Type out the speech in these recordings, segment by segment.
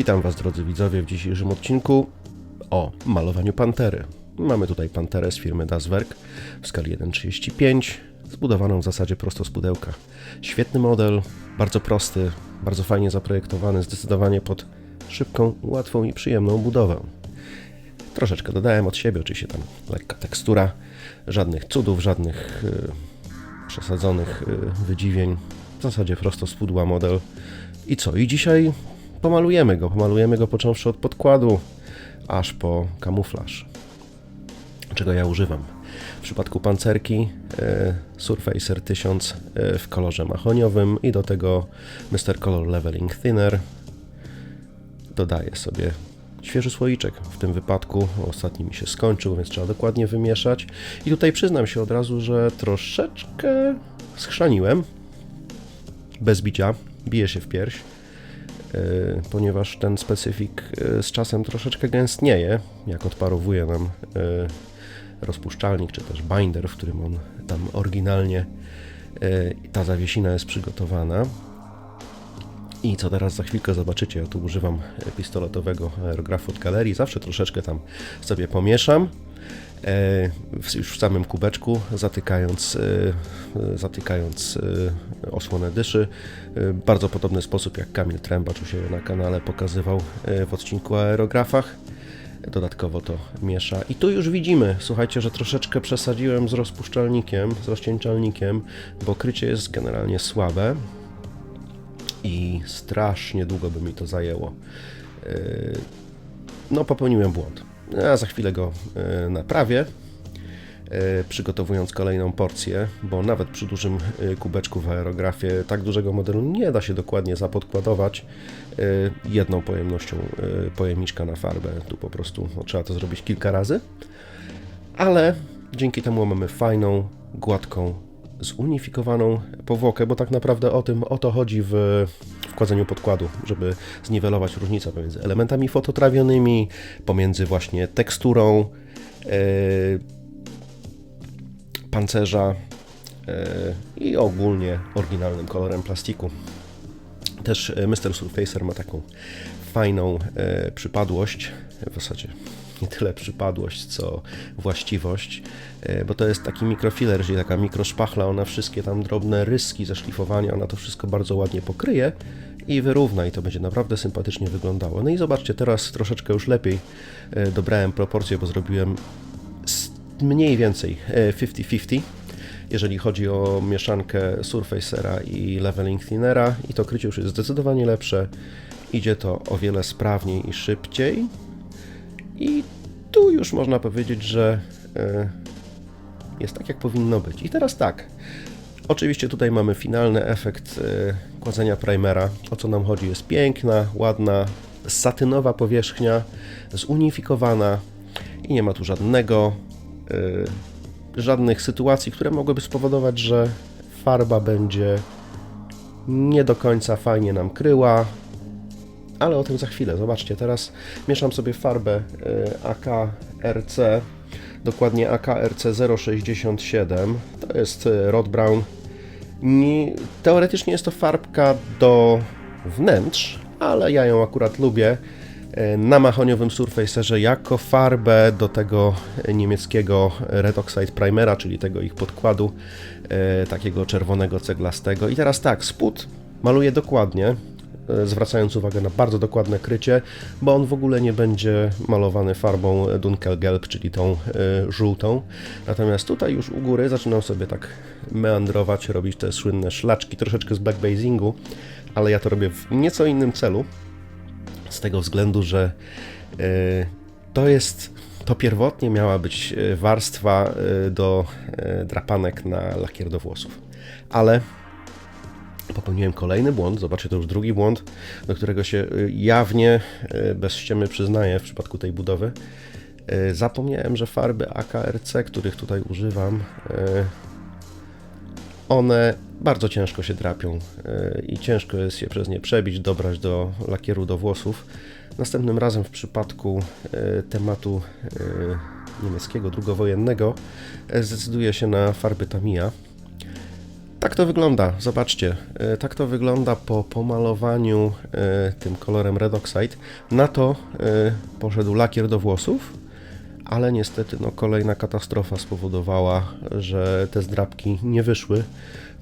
Witam Was drodzy widzowie w dzisiejszym odcinku o malowaniu pantery. Mamy tutaj panterę z firmy Daswerk w skali 1.35, zbudowaną w zasadzie prosto z pudełka. Świetny model, bardzo prosty, bardzo fajnie zaprojektowany, zdecydowanie pod szybką, łatwą i przyjemną budowę. Troszeczkę dodałem od siebie, oczywiście tam lekka tekstura, żadnych cudów, żadnych y, przesadzonych y, wydziwień. W zasadzie prosto z pudła model. I co? I dzisiaj pomalujemy go. Pomalujemy go począwszy od podkładu, aż po kamuflaż. Czego ja używam? W przypadku pancerki y, Surfacer 1000 y, w kolorze mahoniowym i do tego Mr. Color Leveling Thinner. Dodaję sobie świeży słoiczek. W tym wypadku ostatni mi się skończył, więc trzeba dokładnie wymieszać. I tutaj przyznam się od razu, że troszeczkę schrzaniłem. Bez bicia. Bije się w pierś. Yy, ponieważ ten specyfik yy, z czasem troszeczkę gęstnieje, jak odparowuje nam yy, rozpuszczalnik, czy też binder, w którym on tam oryginalnie ta zawiesina jest przygotowana. I co teraz za chwilkę zobaczycie, ja tu używam pistoletowego aerografu od galerii, zawsze troszeczkę tam sobie pomieszam, e, już w samym kubeczku, zatykając, e, zatykając e, osłonę dyszy. E, Bardzo podobny sposób jak Kamil Trębacz siebie na kanale pokazywał e, w odcinku o aerografach. Dodatkowo to miesza. I tu już widzimy, słuchajcie, że troszeczkę przesadziłem z rozpuszczalnikiem, z rozcieńczalnikiem, bo krycie jest generalnie słabe i strasznie długo by mi to zajęło. No, popełniłem błąd. Ja za chwilę go yy, naprawię, yy, przygotowując kolejną porcję, bo nawet przy dużym yy, kubeczku w aerografie tak dużego modelu nie da się dokładnie zapodkładować jedną pojemnością pojemniczka na farbę. Tu po prostu no, trzeba to zrobić kilka razy, ale dzięki temu mamy fajną, gładką, zunifikowaną powłokę, bo tak naprawdę o tym o to chodzi w wkładzeniu podkładu, żeby zniwelować różnicę pomiędzy elementami fototrawionymi, pomiędzy właśnie teksturą yy, pancerza yy, i ogólnie oryginalnym kolorem plastiku. Też e, Mr. Surfacer ma taką fajną e, przypadłość, w zasadzie nie tyle przypadłość, co właściwość, e, bo to jest taki mikrofiler, czyli taka mikroszpachla, ona wszystkie tam drobne ryski ze szlifowania, ona to wszystko bardzo ładnie pokryje i wyrówna i to będzie naprawdę sympatycznie wyglądało. No i zobaczcie, teraz troszeczkę już lepiej e, dobrałem proporcje, bo zrobiłem mniej więcej e, 50-50 jeżeli chodzi o mieszankę Surfacera i Leveling Thinnera i to krycie już jest zdecydowanie lepsze. Idzie to o wiele sprawniej i szybciej. I tu już można powiedzieć, że e, jest tak jak powinno być. I teraz tak. Oczywiście tutaj mamy finalny efekt e, kładzenia primera. O co nam chodzi? Jest piękna, ładna, satynowa powierzchnia, zunifikowana i nie ma tu żadnego e, żadnych sytuacji, które mogłyby spowodować, że farba będzie nie do końca fajnie nam kryła, ale o tym za chwilę. Zobaczcie, teraz mieszam sobie farbę y, AKRC, dokładnie AKRC 067. To jest y, Rod Brown. Nie, teoretycznie jest to farbka do wnętrz, ale ja ją akurat lubię e, na mahoniowym Surfacerze jako farbę do tego niemieckiego Red Oxide Primera, czyli tego ich podkładu takiego czerwonego ceglastego. I teraz tak, spód maluję dokładnie, zwracając uwagę na bardzo dokładne krycie, bo on w ogóle nie będzie malowany farbą Dunkelgelb, czyli tą e, żółtą. Natomiast tutaj już u góry zaczynam sobie tak meandrować, robić te słynne szlaczki, troszeczkę z backbasingu, ale ja to robię w nieco innym celu, z tego względu, że e, to jest, to pierwotnie miała być e, warstwa e, do e, drapanek na lakier do włosów, ale popełniłem kolejny błąd, zobaczcie, to już drugi błąd, do którego się y, jawnie, y, bez ściemy przyznaję w przypadku tej budowy. Y, Zapomniałem, że farby AKRC, których tutaj używam, one bardzo ciężko się drapią i ciężko jest je przez nie przebić, dobrać do lakieru do włosów. Następnym razem w przypadku tematu niemieckiego, drugowojennego, zdecyduję się na farby Tamiya. Tak to wygląda, zobaczcie. E, Tak to wygląda po pomalowaniu e, tym kolorem Red Oxide. Na to e, poszedł lakier do włosów, ale niestety no, kolejna katastrofa spowodowała, że te zdrabki nie wyszły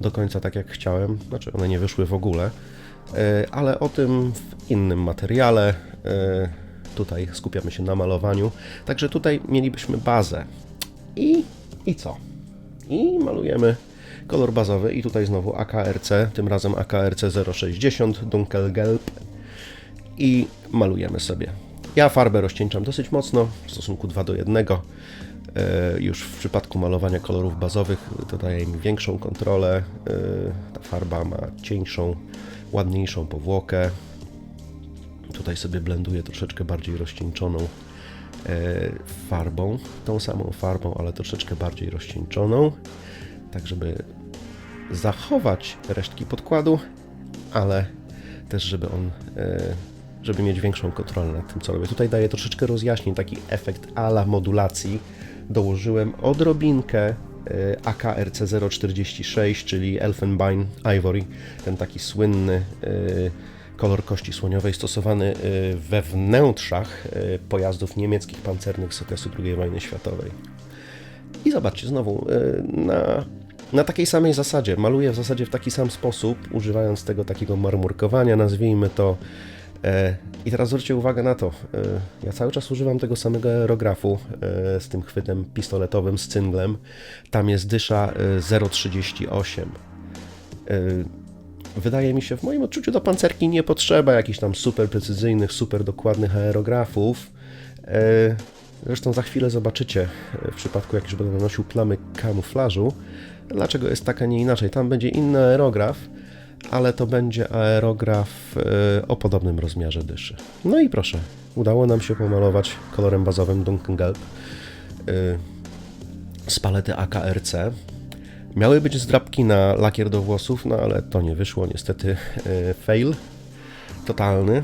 do końca tak jak chciałem. Znaczy one nie wyszły w ogóle, ale o tym w innym materiale. Tutaj skupiamy się na malowaniu. Także tutaj mielibyśmy bazę. I, i co? I malujemy kolor bazowy i tutaj znowu AKRC, tym razem AKRC 060 Dunkelgelb i malujemy sobie. Ja farbę rozcieńczam dosyć mocno, w stosunku 2 do 1. E, Już w przypadku malowania kolorów bazowych to daje mi większą kontrolę. E, Ta farba ma cieńszą, ładniejszą powłokę. Tutaj sobie blenduję troszeczkę bardziej rozcieńczoną e, farbą, tą samą farbą, ale troszeczkę bardziej rozcieńczoną, tak żeby zachować resztki podkładu, ale też żeby on, e, żeby mieć większą kontrolę nad tym, co robię. Tutaj daję troszeczkę rozjaśnień, taki efekt ala modulacji. Dołożyłem odrobinkę e, AKRC 046, czyli Elfenbein Ivory, ten taki słynny e, kolor kości słoniowej stosowany we wnętrzach pojazdów niemieckich pancernych z okresu II wojny światowej. I zobaczcie, znowu y, na, na takiej samej zasadzie, maluję w zasadzie w taki sam sposób, używając tego takiego marmurkowania, nazwijmy to. E, I teraz zwróćcie uwagę na to, e, ja cały czas używam tego samego aerografu e, z tym chwytem pistoletowym, z cynglem. Tam jest dysza e, 0,38. E, Wydaje mi się, w moim odczuciu do pancerki nie potrzeba jakichś tam super precyzyjnych, super dokładnych aerografów. Zresztą za chwilę zobaczycie, e, w przypadku jak już będę nanosił plamy kamuflażu, dlaczego jest tak, a nie inaczej. Tam będzie inny aerograf, ale to będzie aerograf e, o podobnym rozmiarze dyszy. No i proszę, udało nam się pomalować kolorem bazowym Dunkelgelb e, z palety AKRC. Miały być zdrabki na lakier do włosów, no ale to nie wyszło, niestety e, fail totalny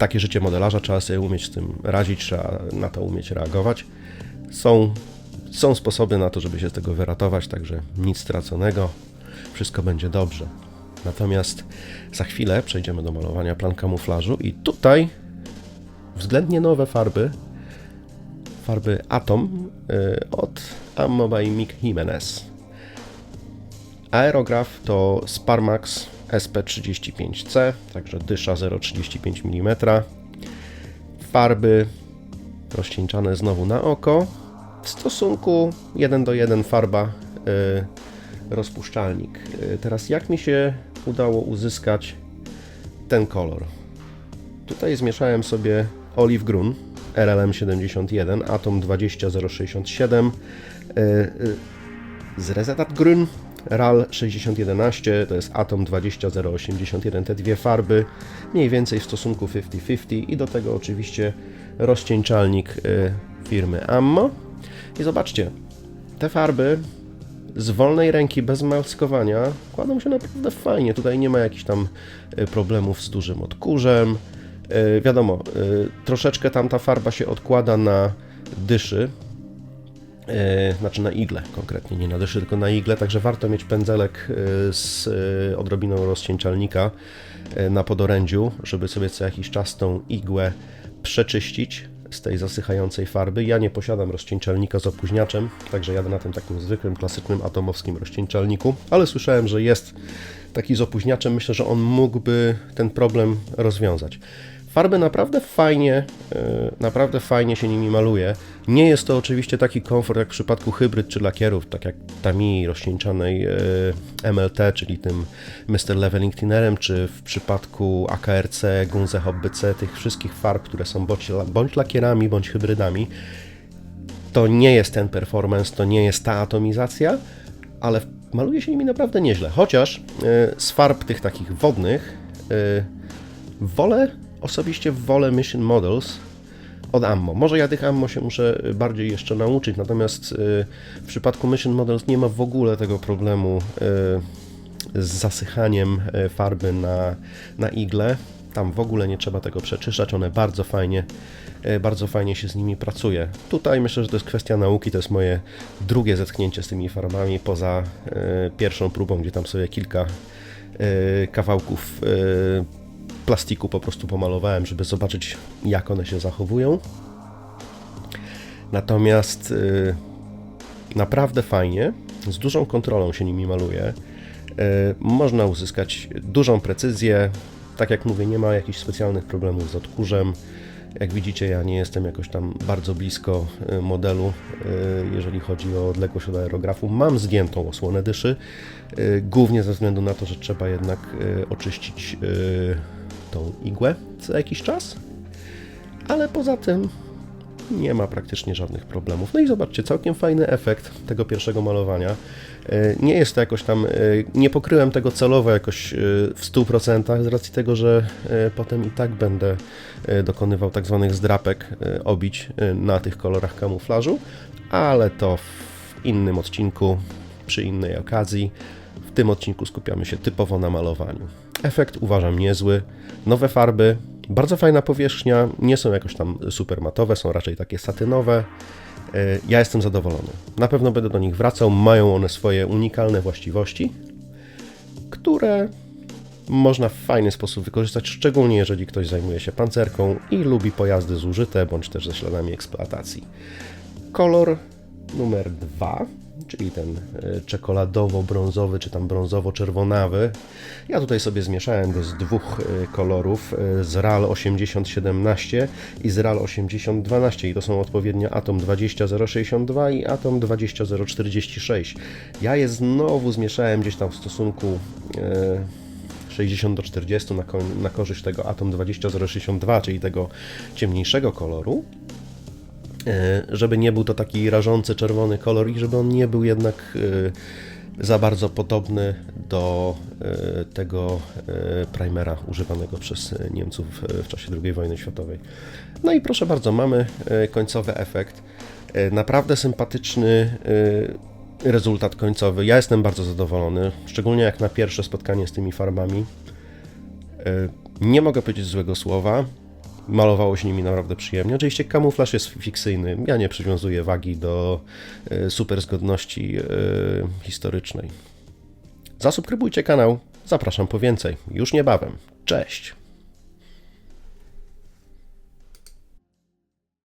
takie życie modelarza, trzeba sobie umieć z tym radzić, trzeba na to umieć reagować. Są, są sposoby na to, żeby się z tego wyratować, także nic straconego, wszystko będzie dobrze. Natomiast za chwilę przejdziemy do malowania plan kamuflażu i tutaj względnie nowe farby, farby Atom y, od Ammo by Mick Jimenez. Aerograf to Sparmax SP35C, także dysza 0,35 mm. Farby rozcieńczane znowu na oko. W stosunku 1 do 1 farba y, rozpuszczalnik. Y, teraz jak mi się udało uzyskać ten kolor? Tutaj zmieszałem sobie Olive Grun RLM 71, Atom 20067 y, y, z Resetat Grün RAL 6011 to jest Atom 20081, te dwie farby mniej więcej w stosunku 50-50 i do tego oczywiście rozcieńczalnik y, firmy Ammo. I zobaczcie, te farby z wolnej ręki, bez maskowania, kładą się naprawdę fajnie. Tutaj nie ma jakichś tam y, problemów z dużym odkurzem. Y, Wiadomo, troszeczkę tam ta farba się odkłada na dyszy, znaczy na igle konkretnie, nie na dyszy, tylko na igle, także warto mieć pędzelek e, z e, odrobiną rozcieńczalnika e, na podorędziu, żeby sobie co jakiś czas tą igłę przeczyścić z tej zasychającej farby. Ja nie posiadam rozcieńczalnika z opóźniaczem, także jadę na tym takim zwykłym, klasycznym atomowskim rozcieńczalniku, ale słyszałem, że jest taki z opóźniaczem. Myślę, że on mógłby ten problem rozwiązać. Farby naprawdę fajnie, e, naprawdę fajnie się nimi maluje. Nie jest to oczywiście taki komfort jak w przypadku hybryd czy lakierów, tak jak Tamiya rozcieńczanej e, MLT, czyli tym Mr. Leveling Tinnerem, czy w przypadku AKRC, Gunze Hobby C, tych wszystkich farb, które są bądź, bądź lakierami, bądź hybrydami. To nie jest ten performance, to nie jest ta atomizacja, ale maluje się nimi naprawdę nieźle. Chociaż e, z farb tych takich wodnych wolę, osobiście wolę Mission Models od Ammo. Może ja tych Ammo się muszę bardziej jeszcze nauczyć, natomiast y, w przypadku Mission Models nie ma w ogóle tego problemu y, z zasychaniem y, farby na, na igle. Tam w ogóle nie trzeba tego przeczyszczać, one bardzo fajnie, bardzo fajnie się z nimi pracuje. Tutaj myślę, że to jest kwestia nauki, to jest moje drugie zetknięcie z tymi farbami, poza pierwszą próbą, gdzie tam sobie kilka kawałków plastiku po prostu pomalowałem, żeby zobaczyć, jak one się zachowują. Natomiast y, naprawdę fajnie, z dużą kontrolą się nimi maluje. Y, Można uzyskać dużą precyzję. Tak jak mówię, nie ma jakichś specjalnych problemów z odkurzem. Jak widzicie, ja nie jestem jakoś tam bardzo blisko y, modelu, y, jeżeli chodzi o odległość od aerografu. Mam zdjętą osłonę dyszy, y, głównie ze względu na to, że trzeba jednak oczyścić tą igłę co jakiś czas, ale poza tym nie ma praktycznie żadnych problemów. No i zobaczcie, całkiem fajny efekt tego pierwszego malowania. E, Nie jest to jakoś tam, e, nie pokryłem tego celowo jakoś e, w 100% z racji tego, że potem i tak będę dokonywał tak zwanych zdrapek, obić na tych kolorach kamuflażu, ale to w innym odcinku, przy innej okazji. W tym odcinku skupiamy się typowo na malowaniu. Efekt uważam niezły. Nowe farby, bardzo fajna powierzchnia, nie są jakoś tam super matowe, są raczej takie satynowe. E, Ja jestem zadowolony. Na pewno będę do nich wracał. Mają one swoje unikalne właściwości, które można w fajny sposób wykorzystać, szczególnie jeżeli ktoś zajmuje się pancerką i lubi pojazdy zużyte bądź też ze śladami eksploatacji. Kolor numer dwa, czyli ten e, czekoladowo-brązowy, czy tam brązowo-czerwonawy. Ja tutaj sobie zmieszałem go z dwóch e, kolorów, e, z RAL 8017 i z RAL 8012 i to są odpowiednio Atom 20062 i Atom 20046. Ja je znowu zmieszałem gdzieś tam w stosunku e, 60 do 40 na, na korzyść tego Atom 20062, czyli tego ciemniejszego koloru żeby nie był to taki rażący czerwony kolor i żeby on nie był jednak e, za bardzo podobny do e, tego e, primera używanego przez e, Niemców w- czasie II wojny światowej. No i proszę bardzo, mamy e, końcowy efekt. E, Naprawdę sympatyczny e, rezultat końcowy. Ja jestem bardzo zadowolony, szczególnie jak na pierwsze spotkanie z tymi farbami. E, Nie mogę powiedzieć złego słowa. Malowało się nimi naprawdę przyjemnie. Oczywiście kamuflaż jest fikcyjny. Ja nie przywiązuję wagi do e, super zgodności e, historycznej. Zasubskrybujcie kanał. Zapraszam po więcej. Już niebawem. Cześć!